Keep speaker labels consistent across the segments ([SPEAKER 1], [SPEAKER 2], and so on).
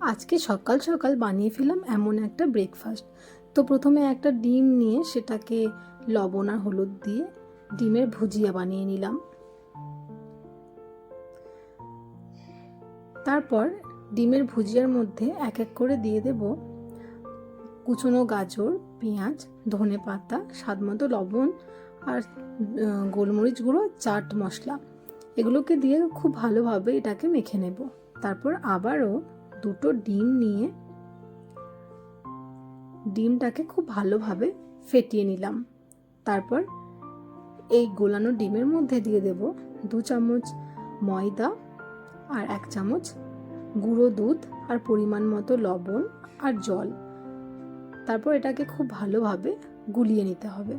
[SPEAKER 1] আজকে সকাল সকাল বানিয়ে ফেলাম এমন একটা ব্রেকফাস্ট তো প্রথমে একটা ডিম নিয়ে সেটাকে লবণ আর হলুদ দিয়ে ডিমের ভুজিয়া বানিয়ে নিলাম। তারপর ডিমের ভুজিয়ার মধ্যে এক এক করে দিয়ে দেব কুচনো গাজর, পেঁয়াজ, ধনে পাতা, স্বাদ মতো লবণ আর গোলমরিচ গুঁড়ো, চাট মশলা। এগুলোকে দিয়ে খুব ভালোভাবে এটাকে মেখে নেব। তারপর আবারও দুটো ডিম নিয়ে ডিমটাকে খুব ভালোভাবে ফেটিয়ে নিলাম। তারপর এই গোলানো ডিমের মধ্যে দিয়ে দেব দু চামচ ময়দা আর এক চামচ গুঁড়ো দুধ আর পরিমাণ মতো লবণ আর জল। তারপর এটাকে খুব ভালোভাবে গুলিয়ে নিতে হবে।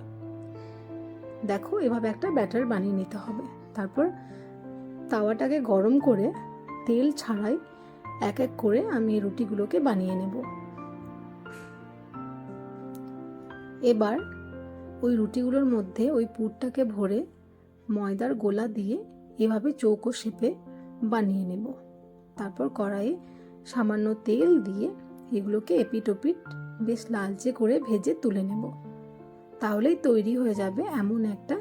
[SPEAKER 1] দেখো, এভাবে একটা ব্যাটার বানিয়ে নিতে হবে। তারপর তাওয়াটাকে গরম করে তেল ছাড়াই এক এক করে আমি রুটিগুলোকে বানিয়ে নেব। এবার ওই রুটিগুলোর মধ্যে ওই পুরটাকে ভরে ময়দার গোলা দিয়ে এভাবে চৌকো শেপে বানিয়ে নেব। তারপর কড়াইয়ে সামান্য তেল দিয়ে এগুলোকে এপিট ওপিট বেশ লালচে করে ভেজে তুলে নেব। তাহলেই তৈরি হয়ে যাবে এমন একটা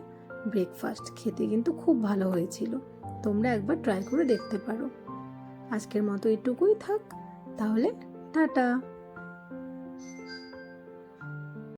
[SPEAKER 1] ব্রেকফাস্ট খেতে কিন্তু খুব ভালো হয়েছিল। তোমরা একবার ট্রাই করে দেখতে পারো। আজকের মতো এটুকুই থাক। তাহলে টাটা।